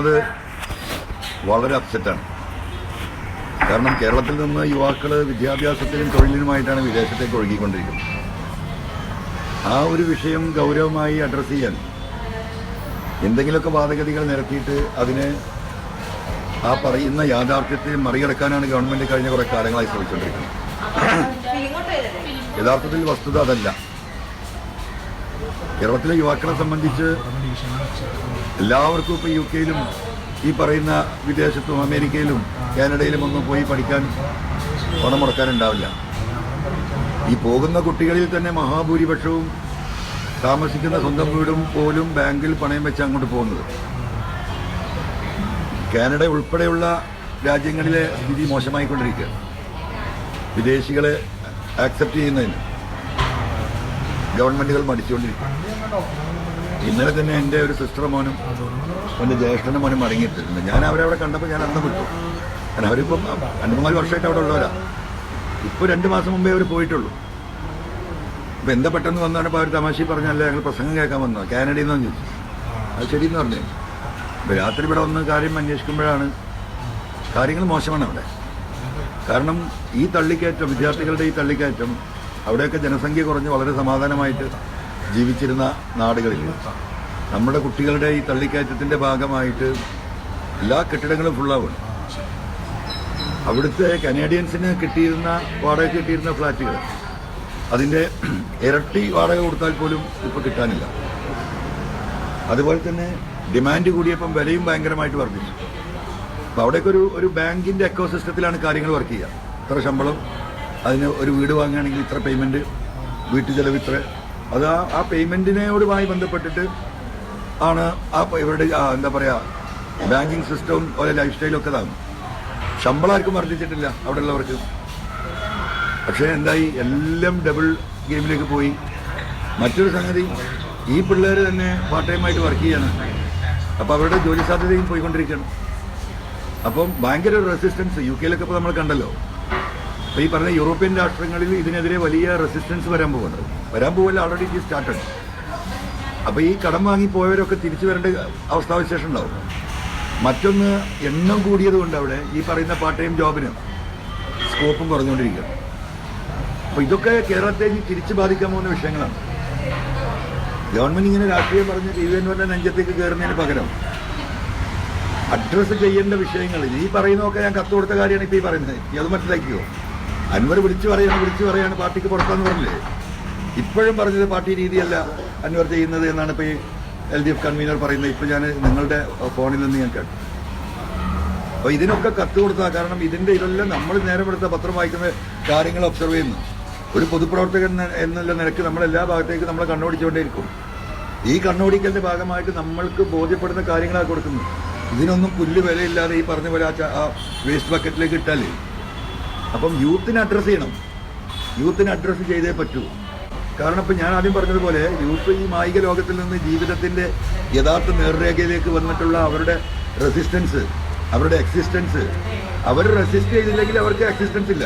അത് വളരെ അപ്സെറ്റാണ് കാരണം കേരളത്തിൽ നിന്ന് യുവാക്കൾ വിദ്യാഭ്യാസത്തിനും തൊഴിലിനുമായിട്ടാണ് വിദേശത്തേക്ക് ഒഴുകിക്കൊണ്ടിരിക്കുന്നത്. ആ ഒരു വിഷയം ഗൗരവമായി അഡ്രസ്സ് ചെയ്യാൻ എന്തെങ്കിലുമൊക്കെ വാദഗതികൾ നിരത്തിയിട്ട് അതിനെ ആ പറയുന്ന യാഥാർത്ഥ്യത്തെ മറികടക്കാനാണ് ഗവൺമെന്റ് കഴിഞ്ഞ കുറെ കാലങ്ങളായി ശ്രമിച്ചുകൊണ്ടിരിക്കുന്നത്. യഥാർത്ഥത്തിൽ വസ്തുത അതല്ല. കേരളത്തിലെ യുവാക്കളെ സംബന്ധിച്ച് എല്ലാവർക്കും ഇപ്പോൾ യു കെയിലും ഈ പറയുന്ന വിദേശത്തും അമേരിക്കയിലും കാനഡയിലും ഒന്നും പോയി പഠിക്കാൻ പണം മുടക്കാനുണ്ടാവില്ല. ഈ പോകുന്ന കുട്ടികളിൽ തന്നെ മഹാഭൂരിപക്ഷവും താമസിക്കുന്ന സ്വന്തം വീടും പോലും ബാങ്കിൽ പണയം വെച്ച് അങ്ങോട്ട് പോകുന്നത്. കാനഡ ഉൾപ്പെടെയുള്ള രാജ്യങ്ങളിലെ സ്ഥിതി മോശമായിക്കൊണ്ടിരിക്കുകയാണ്. വിദേശികളെ ആക്സെപ്റ്റ് ചെയ്യുന്നതിന്. ഗവൺമെന്റുകൾ മടിച്ചുകൊണ്ടിരിക്കും. ഇന്നലെ തന്നെ എന്റെ ഒരു സിസ്റ്റർ മോനും എന്റെ ജ്യേഷ്ഠന്റെ മോനും മടങ്ങിയിട്ടുണ്ട് ഞാൻ അവരെ അവിടെ കണ്ടപ്പോൾ ഞാൻ അന്ന് വിട്ടു. കാരണം അവരിപ്പം രണ്ട് മൂന്നാൽ വർഷമായിട്ട് അവിടെ ഉള്ളവരാ. ഇപ്പോൾ രണ്ട് മാസം മുമ്പേ അവർ പോയിട്ടുള്ളൂ. ഇപ്പം എന്താ പെട്ടെന്ന് വന്നപ്പോൾ അവർ തമാശ പറഞ്ഞല്ലേ ഞങ്ങൾ പ്രസംഗം കേൾക്കാൻ വന്നോ? കാനഡയിൽ നിന്ന് ചോദിച്ചു. അത് ശരിയെന്ന് പറഞ്ഞു. ഇപ്പം രാത്രി ഇവിടെ വന്ന് കാര്യം അന്വേഷിക്കുമ്പോഴാണ് കാര്യങ്ങൾ മോശമാണ് അവിടെ. കാരണം ഈ തള്ളിക്കയറ്റം വിദ്യാർത്ഥികളുടെ ഈ തള്ളിക്കയറ്റം അവിടെയൊക്കെ ജനസംഖ്യ കുറഞ്ഞ് വളരെ സമാധാനമായിട്ട് ജീവിച്ചിരുന്ന നാടുകളിൽ നമ്മുടെ കുട്ടികളുടെ ഈ തള്ളിക്കയറ്റത്തിന്റെ ഭാഗമായിട്ട് എല്ലാ കെട്ടിടങ്ങളും ഫുള്ളാവുകയാണ് അവിടുത്തെ കനേഡിയൻസിന് കിട്ടിയിരുന്ന വാടക കിട്ടിയിരുന്ന ഫ്ലാറ്റുകൾ അതിന്റെ ഇരട്ടി വാടക കൊടുത്താൽ പോലും ഇപ്പോൾ കിട്ടാനില്ല. അതുപോലെ തന്നെ ഡിമാൻഡ് കൂടിയപ്പം വിലയും ഭയങ്കരമായിട്ട് വർദ്ധിച്ചു. അപ്പോൾ അവിടെയൊക്കെ ഒരു ഒരു ബാങ്കിന്റെ എക്കോസിസ്റ്റത്തിലാണ് കാര്യങ്ങൾ വർക്ക് ചെയ്യുക. ഇത്ര ശമ്പളം അതിന് ഒരു വീട് വാങ്ങുകയാണെങ്കിൽ ഇത്ര പേയ്മെന്റ് വീട്ടു ചെലവ് ഇത്ര. അത് ആ ആ പേയ്മെന്റിനോടുമായി ബന്ധപ്പെട്ടിട്ട് ആണ് ആ ഇവരുടെ എന്താ പറയുക ബാങ്കിങ് സിസ്റ്റവും അതുപോലെ ലൈഫ് സ്റ്റൈലും ഒക്കെ ഇതാകും ശമ്പളം ആർക്കും വർദ്ധിച്ചിട്ടില്ല അവിടെ ഉള്ളവർക്ക് പക്ഷേ എന്തായി എല്ലാം ഡബിൾ ഗെയിമിലേക്ക് പോയി. മറ്റൊരു സംഗതി ഈ പിള്ളേർ തന്നെ പാർട്ട് ടൈമായിട്ട് വർക്ക് ചെയ്യാണ്. അപ്പോൾ അവരുടെ ജോലി സാധ്യതയും പോയിക്കൊണ്ടിരിക്കുകയാണ്. അപ്പം ഭയങ്കര റെസിസ്റ്റൻസ് യു കെയിലൊക്കെ ഇപ്പോൾ നമ്മൾ കണ്ടല്ലോ. അപ്പോൾ ഈ പറഞ്ഞ യൂറോപ്യൻ രാഷ്ട്രങ്ങളിൽ ഇതിനെതിരെ വലിയ റെസിസ്റ്റൻസ് വരാൻ പോകുന്നത് വരാൻ പോകല്ല ഓൾറെഡി ഇറ്റ് സ്റ്റാർട്ടഡ് അപ്പോൾ ഈ കടം വാങ്ങി പോയവരൊക്കെ തിരിച്ചു വരേണ്ട അവസ്ഥാവിശേഷം ഉണ്ടാവും മറ്റൊന്ന് എണ്ണം കൂടിയതുകൊണ്ട് അവിടെ ഈ പറയുന്ന പാർട്ട് ടൈം ജോബിന് സ്കോപ്പും കുറഞ്ഞുകൊണ്ടിരിക്കുകയാണ്. അപ്പോൾ ഇതൊക്കെ കേരളത്തെ തിരിച്ചു ബാധിക്കാൻ പോകുന്ന വിഷയങ്ങളാണ്. ഗവൺമെന്റ് ഇങ്ങനെ രാഷ്ട്രീയം പറഞ്ഞ് ടി വി എൻവറിന്റെ നെഞ്ചത്തേക്ക് കയറുന്നതിന് പകരം അഡ്രസ്സ് ചെയ്യേണ്ട വിഷയങ്ങൾ. ഈ പറയുന്നതൊക്കെ ഞാൻ കത്ത് കൊടുത്ത കാര്യമാണ് ഇപ്പോൾ ഈ പറയുന്നത്. അത് മനസ്സിലാക്കിയോ അൻവർ വിളിച്ചു പറയാണ് വിളിച്ചു പറയാണ് പാർട്ടിക്ക് പുറത്താന്ന് പറഞ്ഞില്ലേ? ഇപ്പോഴും പറഞ്ഞത് പാർട്ടി രീതിയല്ല അൻവർ ചെയ്യുന്നത് എന്നാണ് ഇപ്പോൾ ഈ എൽ ഡി എഫ് കൺവീനർ പറയുന്നത്. ഇപ്പോൾ ഞാൻ നിങ്ങളുടെ ഫോണിൽ നിന്ന് ഞാൻ കേട്ടു. അപ്പോൾ ഇതിനൊക്കെ കത്ത് കൊടുത്താൽ കാരണം ഇതിന്റെ ഇതെല്ലാം നമ്മൾ നേരം എടുത്ത പത്രം വായിക്കുന്ന കാര്യങ്ങൾ ഒബ്സർവ് ചെയ്യുന്നു. ഒരു പൊതുപ്രവർത്തകൻ എന്ന- എന്നുള്ള നിലയ്ക്ക് നമ്മൾ എല്ലാ ഭാഗത്തേക്ക് നമ്മളെ കണ്ണോടിച്ചുകൊണ്ടേയിരിക്കും. ഈ കണ്ണോടിക്കലിന്റെ ഭാഗമായിട്ട് നമ്മൾക്ക് ബോധ്യപ്പെടുന്ന കാര്യങ്ങളാണ് കൊടുക്കുന്നത്. ഇതിനൊന്നും പുല്ല് വിലയില്ലാതെ ഈ പറഞ്ഞ പോലെ ആ വേസ്റ്റ് ബക്കറ്റിലേക്ക് ഇട്ടാലേ അപ്പം യൂത്തിനെ അഡ്രസ്സ് ചെയ്യണം. യൂത്തിനെ അഡ്രസ്സ് ചെയ്തേ പറ്റൂ. കാരണം ഇപ്പം ഞാൻ ആദ്യം പറഞ്ഞതുപോലെ യൂത്ത് ഈ മായിക ലോകത്തിൽ നിന്ന് ജീവിതത്തിന്റെ യഥാർത്ഥ നേർരേഖയിലേക്ക് വന്നിട്ടുള്ള അവരുടെ റെസിസ്റ്റൻസ് അവരുടെ എക്സിസ്റ്റൻസ് അവർ റെസിസ്റ്റ് ചെയ്തില്ലെങ്കിൽ അവർക്ക് എക്സിസ്റ്റൻസ് ഇല്ല.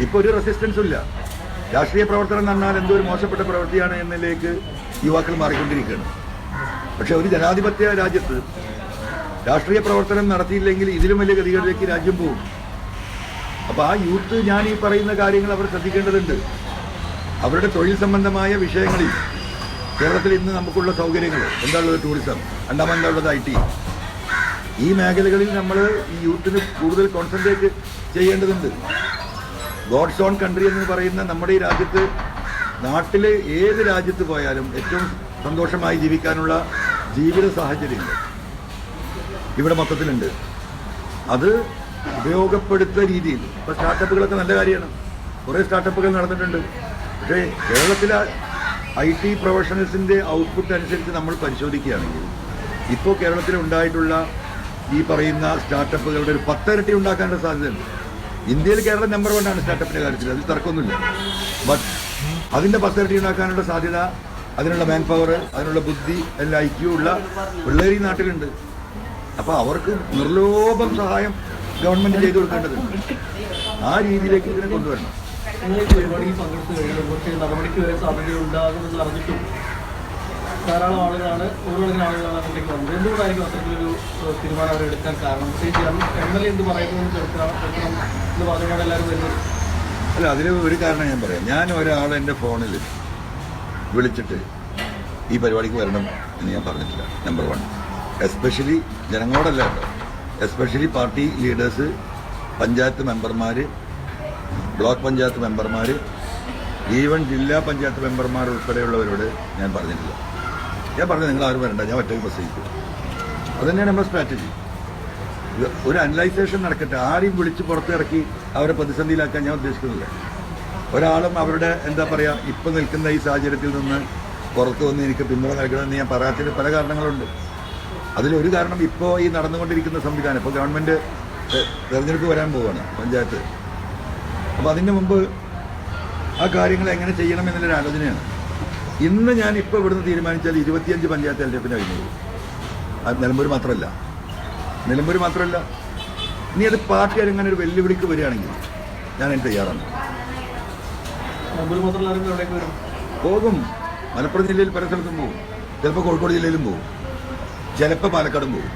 ഇപ്പോൾ ഒരു റെസിസ്റ്റൻസും ഇല്ല. രാഷ്ട്രീയ പ്രവർത്തനം എന്ന് പറഞ്ഞാൽ എന്തോ ഒരു മോശപ്പെട്ട പ്രവൃത്തിയാണ് എന്നതിലേക്ക് യുവാക്കൾ മാറിക്കൊണ്ടിരിക്കുകയാണ്. പക്ഷേ ഒരു ജനാധിപത്യ രാജ്യത്ത് രാഷ്ട്രീയ പ്രവർത്തനം നടത്തിയില്ലെങ്കിൽ ഇതിലും വലിയ ഗതികളിലേക്ക് രാജ്യം പോകും. അപ്പോൾ ആ യൂത്ത് ഞാൻ ഈ പറയുന്ന കാര്യങ്ങൾ അവർ ശ്രദ്ധിക്കേണ്ടതുണ്ട്. അവരുടെ തൊഴിൽ സംബന്ധമായ വിഷയങ്ങളിൽ കേരളത്തിൽ ഇന്ന് നമുക്കുള്ള സൗകര്യങ്ങൾ. എന്താണുള്ളത് ടൂറിസം രണ്ടാമത് എന്താണുള്ളത് ഐ ടി ഈ മേഖലകളിൽ നമ്മൾ ഈ യൂത്തിന് കൂടുതൽ കോൺസെൻട്രേറ്റ് ചെയ്യേണ്ടതുണ്ട്. ഗോഡ്സ് ഓൺ കൺട്രി എന്ന് പറയുന്ന നമ്മുടെ ഈ രാജ്യത്ത് നാട്ടിൽ ഏത് രാജ്യത്ത് പോയാലും ഏറ്റവും സന്തോഷമായി ജീവിക്കാനുള്ള ജീവിത സാഹചര്യങ്ങൾ ഇവിടെ മൊത്തത്തിലുണ്ട്. അത് ഉപയോഗപ്പെടുത്ത രീതിയിൽ. ഇപ്പോൾ സ്റ്റാർട്ടപ്പുകളൊക്കെ നല്ല കാര്യമാണ്. കുറേ സ്റ്റാർട്ടപ്പുകൾ നടന്നിട്ടുണ്ട്. പക്ഷേ കേരളത്തിലെ ഐ ടി പ്രൊഫഷണൽസിന്റെ ഔട്ട്പുട്ട് അനുസരിച്ച് നമ്മൾ പരിശോധിക്കുകയാണെങ്കിൽ ഇപ്പോൾ കേരളത്തിൽ ഉണ്ടായിട്ടുള്ള ഈ പറയുന്ന സ്റ്റാർട്ടപ്പുകളുടെ ഒരു പത്തിരട്ടി ഉണ്ടാക്കാനുള്ള സാധ്യതയുണ്ട്. ഇന്ത്യയിൽ കേരളം നമ്പർ വൺ ആണ് സ്റ്റാർട്ടപ്പിന്റെ കാര്യത്തിൽ. അതിൽ തർക്കമൊന്നുമില്ല. ബട്ട് അതിന്റെ പത്തിരട്ടി ഉണ്ടാക്കാനുള്ള സാധ്യത അതിനുള്ള മാൻ പവർ അതിനുള്ള ബുദ്ധി എല്ലാം ഐക്യമുള്ള പിള്ളേർ ഈ നാട്ടിലുണ്ട്. അപ്പോൾ അവർക്ക് നിർലോഭം സഹായം ഗവൺമെന്റ് ചെയ്തു കൊടുക്കേണ്ടത്. ആ രീതിയിലേക്ക് ഇതിനെ കൊണ്ടുവരണം. പരിപാടിയിൽ പങ്കെടുത്തു കഴിഞ്ഞാൽ ഒരുപക്ഷെ നടപടിക്ക് വരെ സാധ്യതയുണ്ടാകുമെന്ന് അറിഞ്ഞിട്ടും ധാരാളം ആളുകളാണ് നൂറുകണക്കിന് ആളുകളാണ് അതിലേക്ക് വന്നത്. എന്തുകൊണ്ടായിരിക്കും അത്തരത്തിലൊരു തീരുമാനം അവർ എടുക്കാൻ കാരണം? പ്രത്യേകിച്ച് എം എൽ എ എന്ത് പറയുന്നു കേൾക്കണം കേൾക്കണം എന്ന് പറഞ്ഞുകൊണ്ട് എല്ലാവരും വരുന്നത്? അല്ല അതിന് ഒരു കാരണം ഞാൻ പറയാം. ഞാൻ ഒരാൾ എന്റെ ഫോണിൽ വിളിച്ചിട്ട് ഈ പരിപാടിക്ക് വരണം എന്ന് ഞാൻ പറഞ്ഞിട്ടില്ല നമ്പർ വൺ എസ്പെഷ്യലി ജനങ്ങളോടല്ല കേട്ടോ. എസ്പെഷ്യലി പാർട്ടി ലീഡേഴ്സ് പഞ്ചായത്ത് മെമ്പർമാർ ബ്ലോക്ക് പഞ്ചായത്ത് മെമ്പർമാർ ഈവൻ ജില്ലാ പഞ്ചായത്ത് മെമ്പർമാർ ഉൾപ്പെടെയുള്ളവരോട് ഞാൻ പറഞ്ഞിട്ടില്ല. ഞാൻ പറഞ്ഞു നിങ്ങൾ ആരും വരണ്ട ഞാൻ ഒറ്റയ്ക്ക് പ്രസംഗിക്കും. അതുതന്നെയാണ് നമ്മുടെ സ്ട്രാറ്റജി ഒരു അനലൈസേഷൻ നടക്കട്ടെ ആരെയും വിളിച്ച് പുറത്തിറക്കി അവരെ പ്രതിസന്ധിയിലാക്കാൻ ഞാൻ ഉദ്ദേശിക്കുന്നില്ല. ഒരാളും അവരുടെ എന്താ പറയുക ഇപ്പം നിൽക്കുന്ന ഈ സാഹചര്യത്തിൽ നിന്ന് പുറത്തു വന്ന് എനിക്ക് പിന്തുണ നൽകണമെന്ന് ഞാൻ പറയാത്തതിന് പല കാരണങ്ങളുണ്ട്. അതിലൊരു കാരണം ഇപ്പോൾ ഈ നടന്നുകൊണ്ടിരിക്കുന്ന സംവിധാനം ഇപ്പോൾ ഗവൺമെന്റ് തെരഞ്ഞെടുപ്പ് വരാൻ പോവുകയാണ് പഞ്ചായത്ത്. അപ്പോൾ അതിന് മുമ്പ് ആ കാര്യങ്ങൾ എങ്ങനെ ചെയ്യണം എന്നുള്ളൊരു ആലോചനയാണ്. ഇന്ന് ഞാൻ ഇപ്പോൾ ഇവിടുന്ന് തീരുമാനിച്ചാൽ ഇരുപത്തിയഞ്ച് പഞ്ചായത്ത് എൽ ഡി എഫിന് കഴിഞ്ഞു. അത് നിലമ്പൂർ മാത്രമല്ല. നിലമ്പൂർ മാത്രമല്ല ഇനി അത് പാർട്ടി അങ്ങനെ ഒരു വെല്ലുവിളിക്ക് വരികയാണെങ്കിൽ ഞാൻ അതിന് തയ്യാറാണ്. പോകും. മലപ്പുറം ജില്ലയിൽ പല സ്ഥലത്തും പോകും. ചിലപ്പോൾ കോഴിക്കോട് ജില്ലയിലും പോകും. ചിലപ്പോൾ പാലക്കാടും പോകും.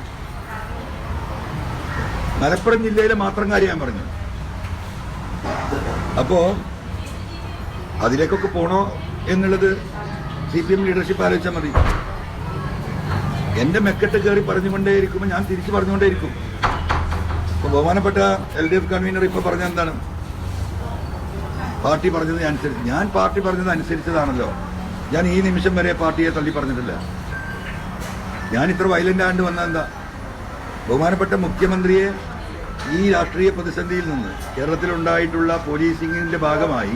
മലപ്പുറം ജില്ലയിലെ മാത്രം കാര്യം ഞാൻ പറഞ്ഞു. അപ്പോ അതിലേക്കൊക്കെ പോണോ എന്നുള്ളത് സി പി എം ലീഡർഷിപ്പ് ആലോചിച്ചാൽ മതി. എന്റെ മെക്കെട്ട് കയറി പറഞ്ഞുകൊണ്ടേയിരിക്കുമ്പോൾ ഞാൻ തിരിച്ചു പറഞ്ഞുകൊണ്ടേയിരിക്കും. ഇപ്പൊ ബഹുമാനപ്പെട്ട എൽ ഡി എഫ് കൺവീനർ ഇപ്പൊ പറഞ്ഞ എന്താണ്? പാർട്ടി പറഞ്ഞത് അനുസരിച്ച് ഞാൻ പാർട്ടി പറഞ്ഞത് അനുസരിച്ചതാണല്ലോ. ഞാൻ ഈ നിമിഷം വരെ പാർട്ടിയെ തള്ളി പറഞ്ഞിട്ടില്ല. ഞാൻ ഇത്ര വയലന്റ് ആണ്ട് വന്ന എന്താ ബഹുമാനപ്പെട്ട മുഖ്യമന്ത്രിയെ ഈ രാഷ്ട്രീയ പ്രതിസന്ധിയിൽ നിന്ന് കേരളത്തിലുണ്ടായിട്ടുള്ള പോലീസിംഗിന്റെ ഭാഗമായി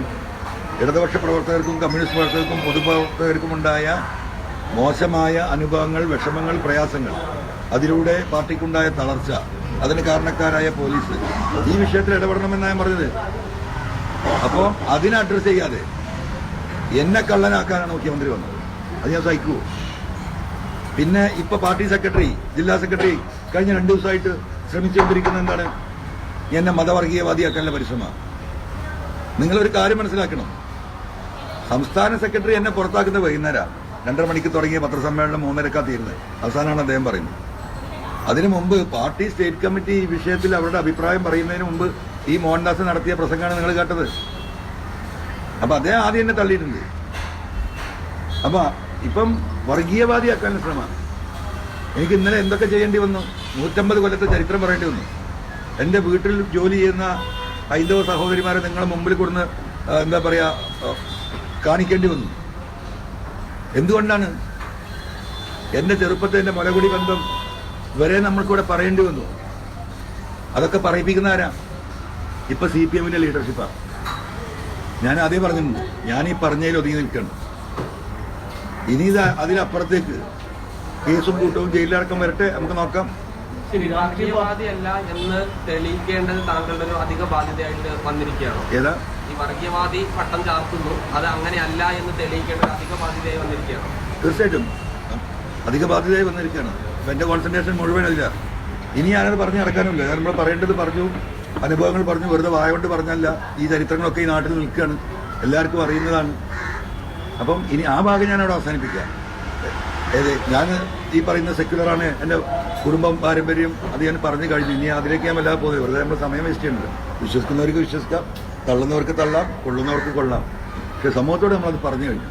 ഇടതുപക്ഷ പ്രവർത്തകർക്കും കമ്മ്യൂണിസ്റ്റ് പ്രവർത്തകർക്കും പൊതുപ്രവർത്തകർക്കും ഉണ്ടായ മോശമായ അനുഭവങ്ങൾ വിഷമങ്ങൾ പ്രയാസങ്ങൾ അതിലൂടെ പാർട്ടിക്കുണ്ടായ തളർച്ച അതിന് കാരണക്കാരായ പോലീസ് ഈ വിഷയത്തിൽ ഇടപെടണമെന്നാണ് ഞാൻ പറഞ്ഞത്. അപ്പോൾ അതിനെ അഡ്രസ്സ് ചെയ്യാതെ എന്നെ കള്ളനാക്കാനാണ് മുഖ്യമന്ത്രി വന്നത്. അത് ഞാൻ സഹിക്കൂ പിന്നെ ഇപ്പൊ പാർട്ടി സെക്രട്ടറി ജില്ലാ സെക്രട്ടറി കഴിഞ്ഞ രണ്ടു ദിവസമായിട്ട് ശ്രമിച്ചുകൊണ്ടിരിക്കുന്ന എന്താണ്? എന്നെ മതവർഗീയവാദിയാക്കാനുള്ള പരിശ്രമമാണ് നിങ്ങളൊരു കാര്യം മനസ്സിലാക്കണം. സംസ്ഥാന സെക്രട്ടറി എന്നെ പുറത്താക്കുന്ന വൈകുന്നേരം. രണ്ടര മണിക്ക് തുടങ്ങിയ പത്രസമ്മേളനം മൂന്നരക്കാ തീരുന്നത്. അവസാനമാണ് അദ്ദേഹം പറയുന്നത്. അതിനു മുമ്പ് പാർട്ടി സ്റ്റേറ്റ് കമ്മിറ്റി ഈ വിഷയത്തിൽ അവരുടെ അഭിപ്രായം പറയുന്നതിന് മുമ്പ് ഈ മോഹൻദാസ് നടത്തിയ പ്രസംഗമാണ് നിങ്ങൾ കേട്ടത്. അപ്പൊ അദ്ദേഹം ആദ്യം എന്നെ തള്ളിയിട്ടുണ്ട്. അപ്പൊ ഇപ്പം വർഗീയവാദിയാക്കാനുള്ള ശ്രമമാണ് എനിക്ക് ഇന്നലെ എന്തൊക്കെ ചെയ്യേണ്ടി വന്നു? നൂറ്റമ്പത് കൊല്ലത്തെ ചരിത്രം പറയേണ്ടി വന്നു. എന്റെ വീട്ടിൽ ജോലി ചെയ്യുന്ന ഹൈന്ദവ സഹോദരിമാരെ നിങ്ങളെ മുമ്പിൽ കൊടുന്ന് എന്താ പറയുക കാണിക്കേണ്ടി വന്നു. എന്തുകൊണ്ടാണ്? എന്റെ ചെറുപ്പത്തെ എന്റെ മുലകുടി ബന്ധം വരെ നമ്മൾക്കിവിടെ പറയേണ്ടി വന്നു. അതൊക്കെ പറയിപ്പിക്കുന്ന ആരാ? ഇപ്പം സി പി എമ്മിന്റെ ലീഡർഷിപ്പാണ് ഞാൻ അതേ പറഞ്ഞിട്ടുണ്ട് ഞാൻ ഈ പറഞ്ഞതിൽ ഒതുങ്ങി നിൽക്കണം ഇനി ഇത് അതിനപ്പുറത്തേക്ക്. കേസും കൂട്ടവും ജയിലിലടക്കം വരട്ടെ. നമുക്ക് നോക്കാം. രാഷ്ട്രീയവാദിയല്ല എന്ന് തെളിയിക്കേണ്ടത് താങ്കളുടെ ഒരു അധിക ബാധ്യതയായിട്ട് വന്നിരിക്കുകയാണ്. ഏതാ? ഈ വർഗീയവാദി പട്ടം ചാർത്തുന്നു. അത് അങ്ങനെയല്ല എന്ന് തെളിയിക്കേണ്ട അധിക ബാധ്യതയായി വന്നിരിക്കുകയാണ്. തീർച്ചയായിട്ടും. അധിക ബാധ്യതയായി വന്നിരിക്കുകയാണ്. എന്റെ കോൺസെൻട്രേഷൻ മുഴുവൻ അതില്ല ഇനി ഞാനത് പറഞ്ഞു നടക്കാനില്ല ഞാൻ നമ്മൾ പറയേണ്ടത് പറഞ്ഞു. അനുഭവങ്ങൾ പറഞ്ഞു. വെറുതെ വായ കൊണ്ട് പറഞ്ഞല്ല. ഈ ചരിത്രങ്ങളൊക്കെ ഈ നാട്ടിൽ നിൽക്കുകയാണ്. എല്ലാവർക്കും അറിയുന്നതാണ്. അപ്പം ഇനി ആ ഭാഗം ഞാൻ അവിടെ അവസാനിപ്പിക്കാം ഏത് ഞാൻ ഈ പറയുന്ന സെക്യുലറാണ് എന്റെ കുടുംബം പാരമ്പര്യം അത് ഞാൻ പറഞ്ഞു കഴിഞ്ഞു. ഇനി അതിലേക്ക് ഞാൻ വല്ലാതെ പോകുന്നത് വെറുതെ നമ്മൾ സമയം വേസ്റ്റ് ചെയ്യുന്നുണ്ട്. വിശ്വസിക്കുന്നവർക്ക് വിശ്വസിക്കാം തള്ളുന്നവർക്ക് തള്ളാം കൊള്ളുന്നവർക്ക് കൊള്ളാം. പക്ഷെ സമൂഹത്തോട് നമ്മളത് പറഞ്ഞു കഴിഞ്ഞു.